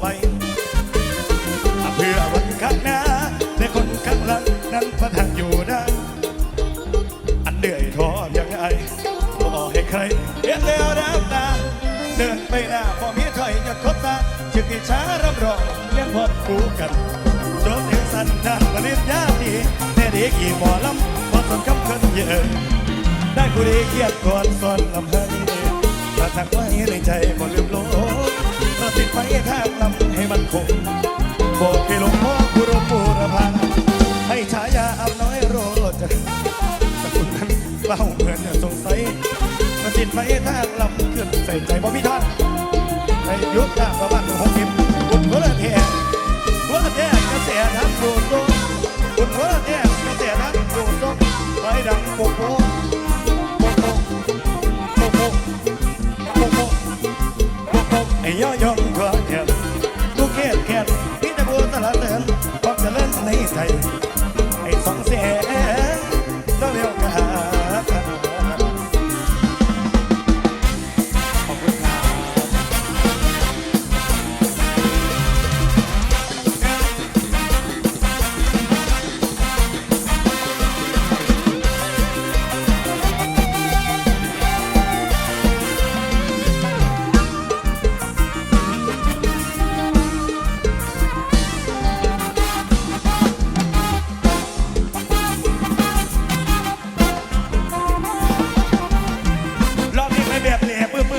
ไว้เพื่อวันข้างหน้าและคนข้างหลังนั้นพัฒนอยู่นะอันเหนื่อยท้อยังไงบอกให้ใครเห็นแล้วน้ำตาเดินไปหน้าพอมีถอยหยุคบตาจึงกิช้ารับรองเลี้ยงพอดปูกันรถเอวสันดานผลิตยาดีแต่เด็กอีหมอลำพอสนคำคนเยอะได้คุณดีเกียรติก่อนสอนลำเฮยแต่ทักไว้ในใจบ่ลืมลง ติดไฟข้างลำให้มันคงบอกให้หลวงพ่อบุรพูรพันให้ฉายาอับน้อยโรดแต่คนนั้นเล่าเหมือนสงสัยมาติดไฟข้างลำขึ้นใส่ใจบ่พี่ท่านในยุคหน้าประมาณหกสิบบุญเพื่อแทนเพื่อแทนกระแสน้ำโดดโดบุญเพื่อแทนกระแสน้ำโดดโดไปดังโป๊ะ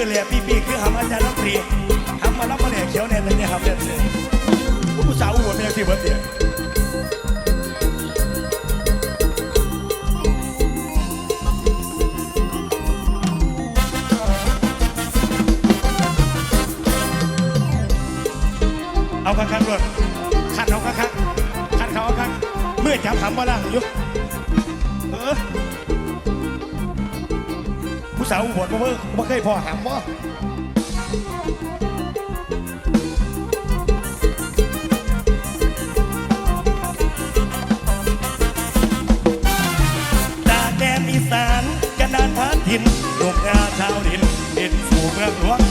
คือแหลยปีปีคือหำมาจารย์น้ำปรีหำมาล้ำมาเหล่เขียวแน่นเลยเนี่ยครับเนี่ยผู้สาวอวดไม่ได้ที่เบิร์ดเนี่ยเอข้างๆวถขัดเอาคักๆขัดเขาข้าคักเมื่อจับขำมาล่างยุบ สาวอุบลบ่เพิ่งบ่เคยพอหำบ่ตาแดนอีสานกันดานพานถิ่นลูกงาชาวดินดินสู่เมืองหลวง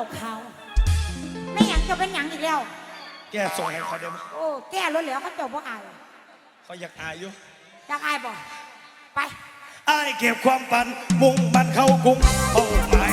าขาไม่หยังจะเป็นหยังอีกแล้ว แกส่งให้เขาเดี๋ยวโอ้แก้รถแล้วเขาเจ้าบ่อายเขาอยากอายอยู่อยากอายบ่ไป อายเก็บความฝันมุ่งมันเข้ากรุงเป้าหมาย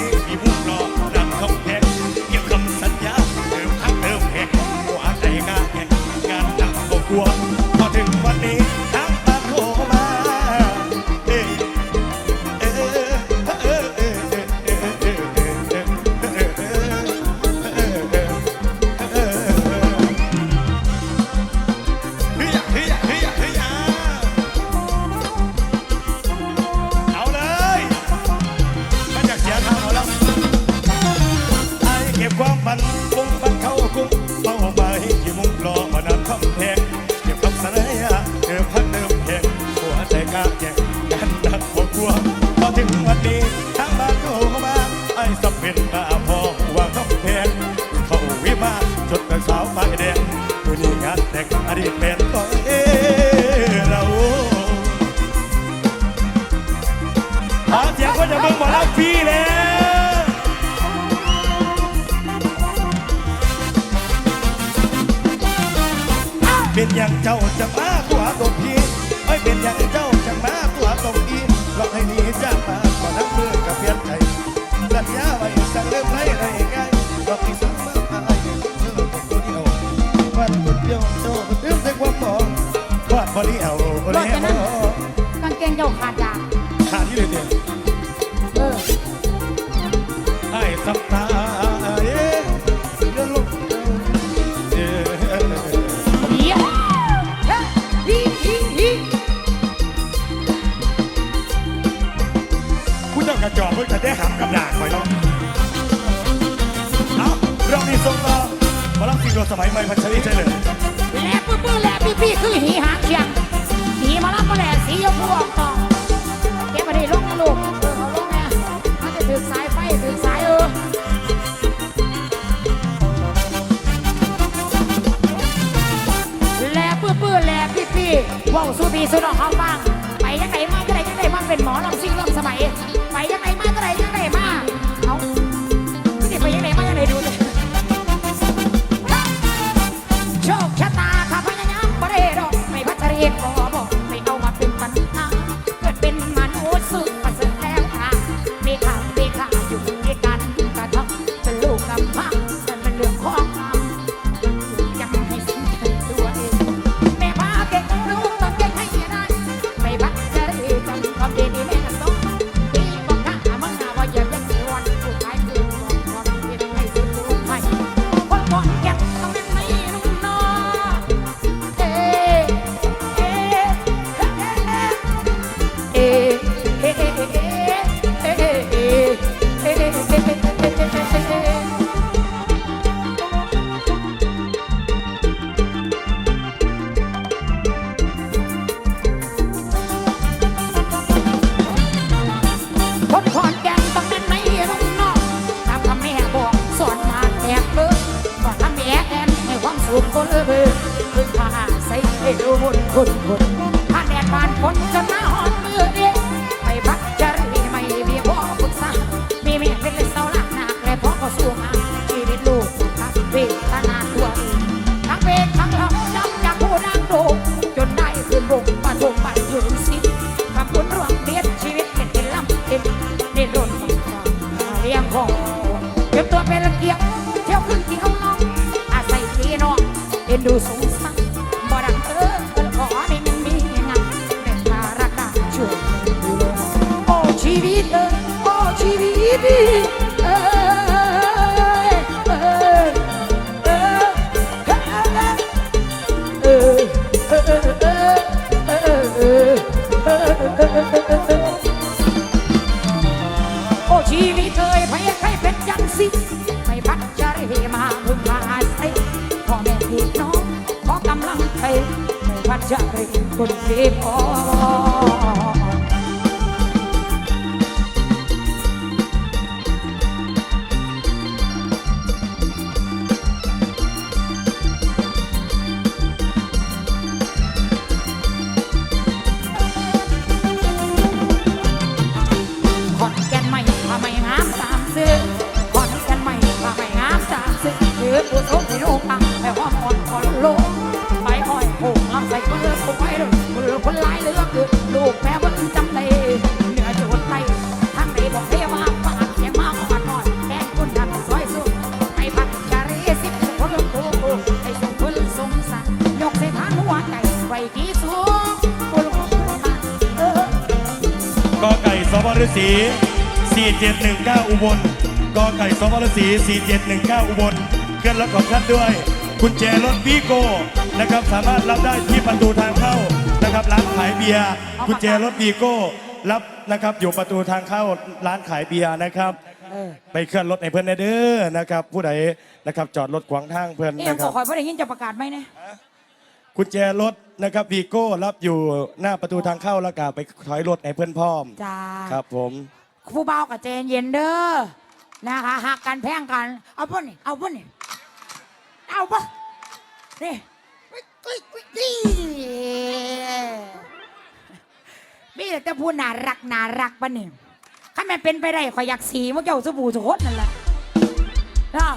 สบฤษี4719 อุบลเคลื่อนรถของท่านด้วยกุญแจรถวีโก้นะครับสามารถรับได้ที่ประตูทางเข้านะครับร้านขายเบียร์กุญแจรถวีโก้รับนะครับอยู่ประตูทางเข้าร้านขายเบียร์นะครับเออไปเคลื่อนรถในเพื่อนได้เด้อนะครับ ผู้ใดนะครับจอดรถขวางทางเพื่อนเอ็มนะคก็รับคอยพ่อได้ยินจะประกาศไหมเนี่ยกุญแจรถนะครับวีโก้รับอยู่หน้าประตูทางเข้าแล้วก็ไปถอยรถในเพื่อนพร้อม จ้าครับผม ผู้เบากับเจนเย็นเด้อ นะคะหักกันแพงกัน เอาป่ะนี่เอาป่ะนี่เอาป่ะนี่นี่มีแต่จะพูดน่ารักน่ารักป่ะนี่ถ้ามันเป็นไปได้ขอยอยากสีมันเจ้าสบู่สุโคตนั่นแหละเนาะ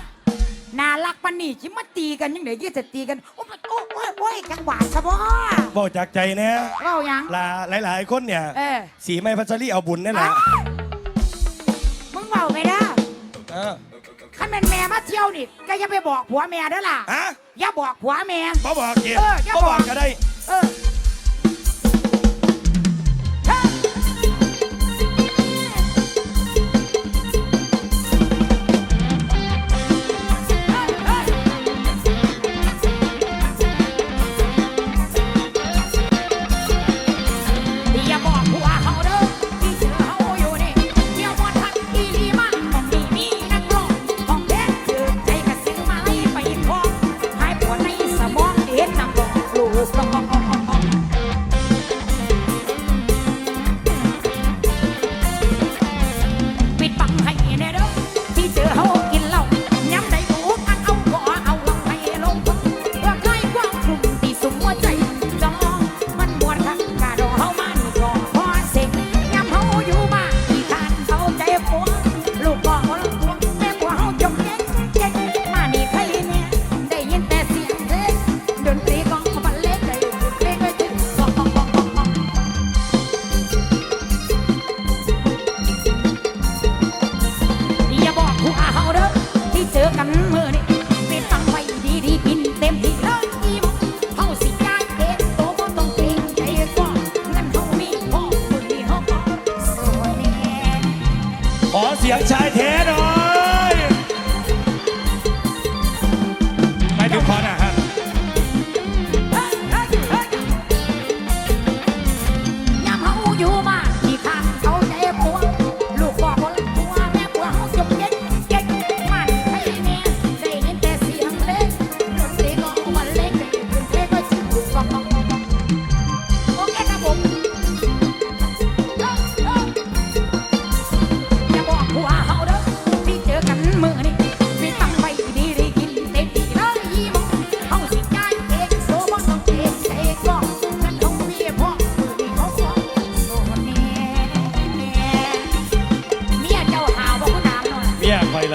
น่ารักป่ะนี่ชิมาตีกันยังเดี๋ยวยี่จะตีกันโอ้ยโอ้ยโอ้ยโอ้ยจังหวะสะบ้าบอกจากใจเนี่ยเรายังลาหลายๆคนเนี่ยเออสีไม่พัชรีเอาบุญนี่แหละ ออถ้าแม่นแม่มาเที่ยวนี่ก็อย่าไปบอกผัวแม่เด้อล่ะ ฮะอย่าบอกผัวแม่บ่บอกเกียเอออย่าบ่บอก บอกก็ได้ เออ 要加。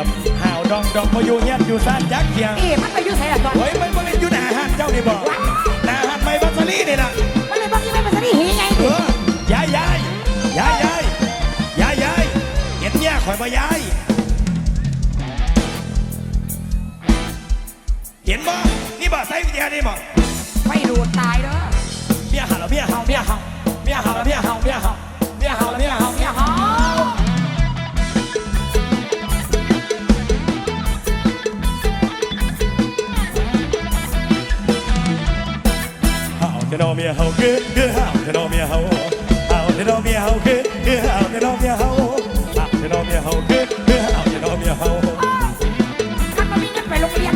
มห่าวดองดองมาอยู่เงียบอยู่ซ่านยักษ์เทียงเอ๊ะมันไปอยู่ไสล่ะก่อน โอ้ยมันบ่เป็นอยู่หน้าหานเจ้านี่บอกว้าหน้าหันไม่บัสซลี่นี่ล่ะมันเลยบอกยังไม่มาสนิเฮียไงเออยายยายยายยายยายยายเห็นเงียบคอยมายายเห็นบ่นี่บ่ใส่กุญแจนี่บ่ ไม่ดูดตายเด้อเมียหักวเบี้ยเฮาเมียเฮาเมียหักวเมียเฮาเมียเฮา hầu cứ cứ hào thì nó mẹ hầu. Hào thì nó mẹ hầu cứ cứ hào thì nó mẹ hầu. Hào thì nó mẹ hầu cứ cứ hào thì nó mẹ hầu. คันมันมีเงินไปโรงเรียน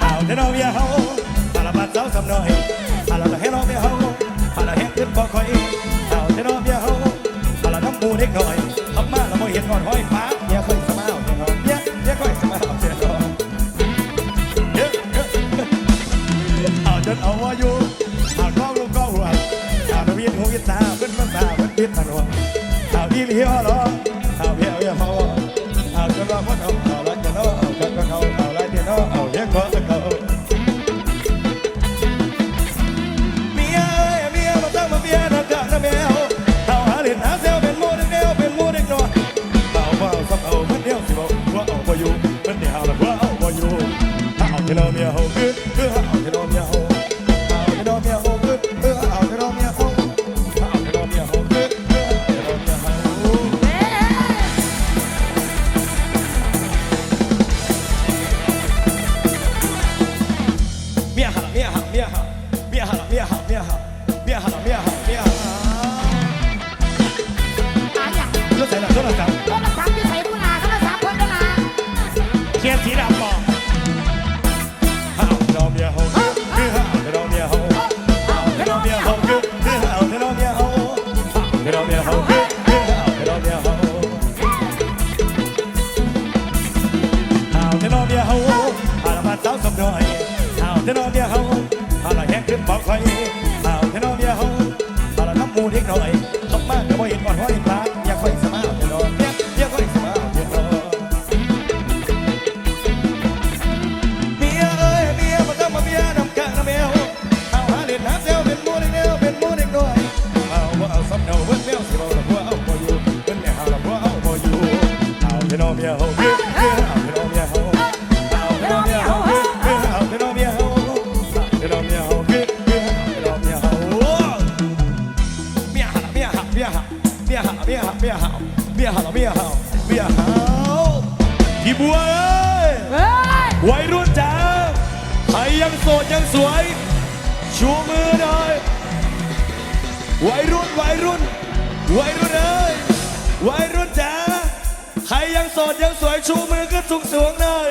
hào thì nó mẹ hầu. Hà là bạn giáo sầm nồi hà là hết nó mẹ hầu. Hà là hết ขึ้นบ่ค่อยหาวที่ nó mẹ hầu. Hà là น้ำมูนิดหน่อยทำมาแล้วบ่เห็นหอนห้อยไป You know me, I hope good. เบียหาวพี่บัวเอ้ยวัยรุ่นจ๋าใครยังโสดยังสวย ชูมือหน่อยวัยรุ่นวัยรุ่นวัยรุ่นเอ้ยวัยรุ่นจ๋าใครยังโสดยังสวยชูมือก็สูงสูงหน่อย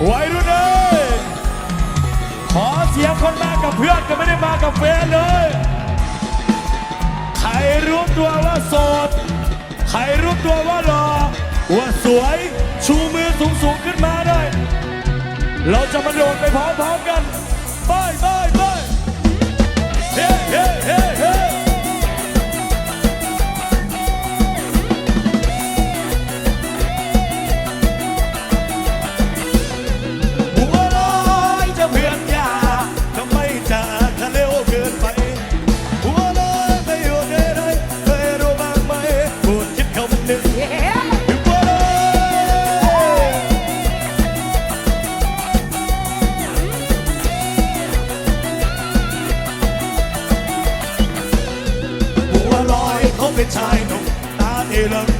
รุ่นเอ้ยขอเสียงคนมากับเพื่อนก็ไม่ได้มากับแฟนเลย ใครรู้ตัวว่าโสด ใครรู้ตัวว่าหล่อว่าสวย ชูมือสูงสูงขึ้นมาหน่อย เราจะมาโดดไปพร้อมๆกันไปไปไปเฮ้เฮ้เฮ้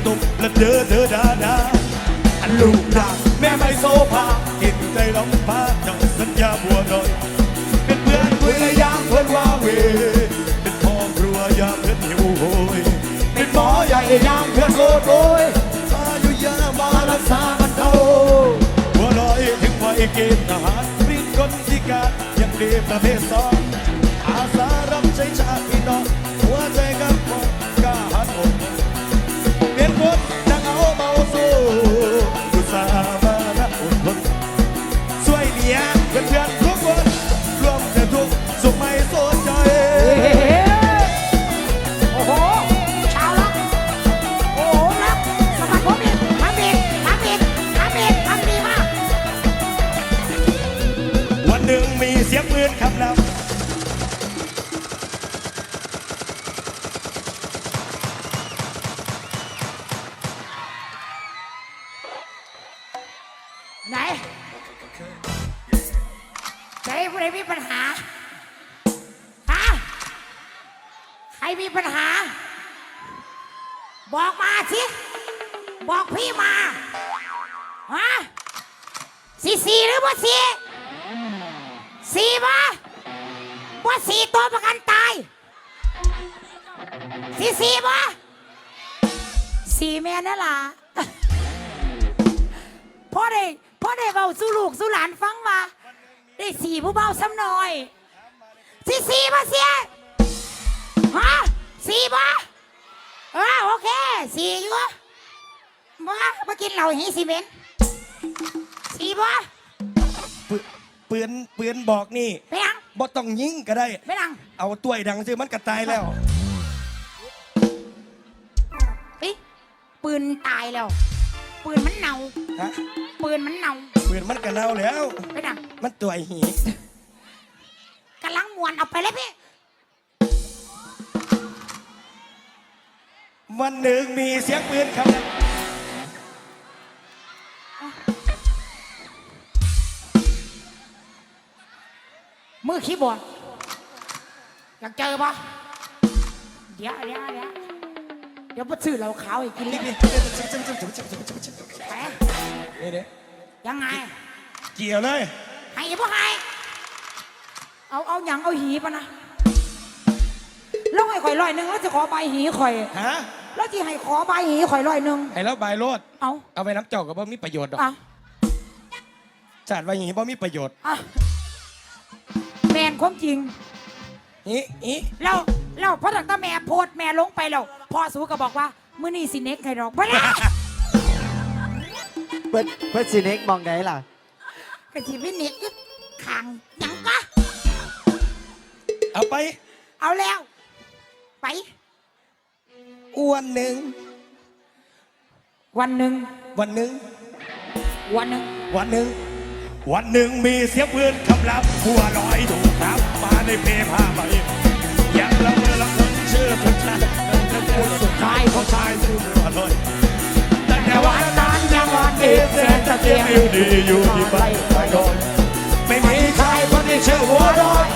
ตกและเด้อเด้อดาดาอันลูกดังแม่ไม่โซภากินใจลำพาจังสัญญาบัวดอย เป็นเพื่อนคุยและยามเพื่อนว่าเวเป็นพ่อครัวยามเพื่อนหิวโหยเป็นหมอใหญ่ยามเพื่อนโกรธโอยอายุเยอะมารักษามันเท่าหัวลอยถึงวัยเกณฑ์ทหารปริ้นคนที่กายังดีประเภทสองอาสารับใช้ชาติ สี่ตัวประกันตายสี่สี่ปะสี่แม่นั่นล่ะพ่อได้พ่อได้เบาสู้ลูกสู้หลานฟังมาได้สี่ผู้เบาซ้ำหน่อยสี่สี่มาเสียฮะสี่ปะเออโอเคสี่อยู่มามากินเหล้าหีซีเมนต์สี่ปะปืนปืนปืนบอกนี่ไปยัง บ่ต้องยิงก็ได้ไปยังเอาตัวไอ้ดังซิมันกระตายแล้วไปปืนตายแล้ว ปืนมันเน่า ฮะปืนมันเน่าปืนมันกระเน่าแล้วไปยังมันตัวไอ้หีกำลังมวนเอาไปเลยพี่วันหนึ่งมีเสียงปืนคำน มือคีย์บอร์ดอยากเจอปะเดี๋ยวเดี๋ยวเดี๋ยวเดี๋ยวมาซื้อเหล้าขาวให้กินเลยนี่ไปนี่นี่ยังไง เกี่ยวเลยให้ปะให้เอาเอาหยังเอาหีปะนะแล้วให้ข่อยร้อยหนึ่งแล้วจะขอใบหีข่อย ฮะแล้วที่ให้ขอใบหีข่อยร้อยหนึ่งให้แล้วใบายโลดเอาเอาไปน้ำเจ้ากับว่ามีประโยชน์ดอกอะจาดว่าหีบ่มีประโยชน์อะ ความจริงหีหีแล้วแล้วพอตั้งแต่แม่โพดแม่ลงไปแล้วพ่อสูก็บอกว่ามื้อนี้สิเน็กให้ดอกบ่ได้เพิ่นเพิ่นสิเน็กมองไหนล่ะก็สิไปเน็กอยู่ข้างหยังก็เอาไป เอาแล้ว ไป อ้วนหนึ่งวันหนึ่งวันหนึ่งวันหนึ่งวันหนึ่งวันหนึ่งมีเสียงปืนคำรับหัวลอยถูกครับมาในเพผ้าใบยังละเมอละคนเชื่อทุกชาติสุดท้ายเขาชายชื่อเลอยตั้งแต่วันนั้นยังวันนี้แสนจะเจียงอยู่ดีอยู่ที่บ้านไร่ดอยไม่มีใครคนที่เชื่อหัวลอย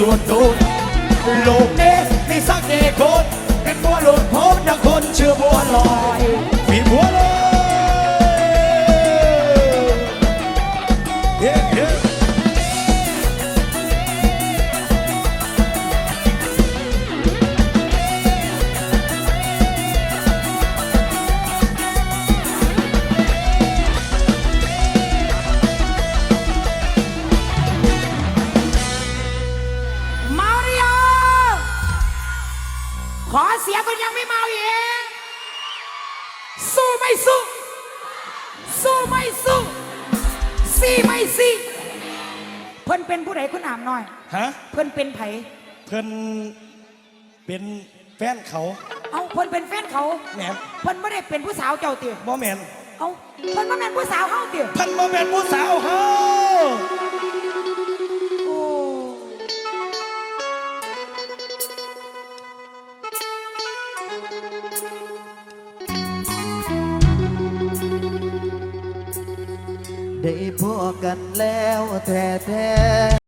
ส่วนตัวโลกนี้ เสียงคนยังไม่เมาอีกสู้ไม่สู้ สู้ไม่สู้ซีไม่ซีเพิ่นเป็นผู้ใดคุณถามหน่อย ฮะ เพิ่นเป็นไผเพิ่นเป็นแฟนเขาเอาเพิ่นเป็นแฟนเขา แหมนเพิ่นไม่ได้เป็นผู้สาวเจ้าเตี๋ยบ่แมนเอาเพิ่นมาเป็นผู้สาวเฮาเตี๋ยเพิ่นบ่แมนผู้สาวเฮา ได้พอกันแล้วแท้ๆ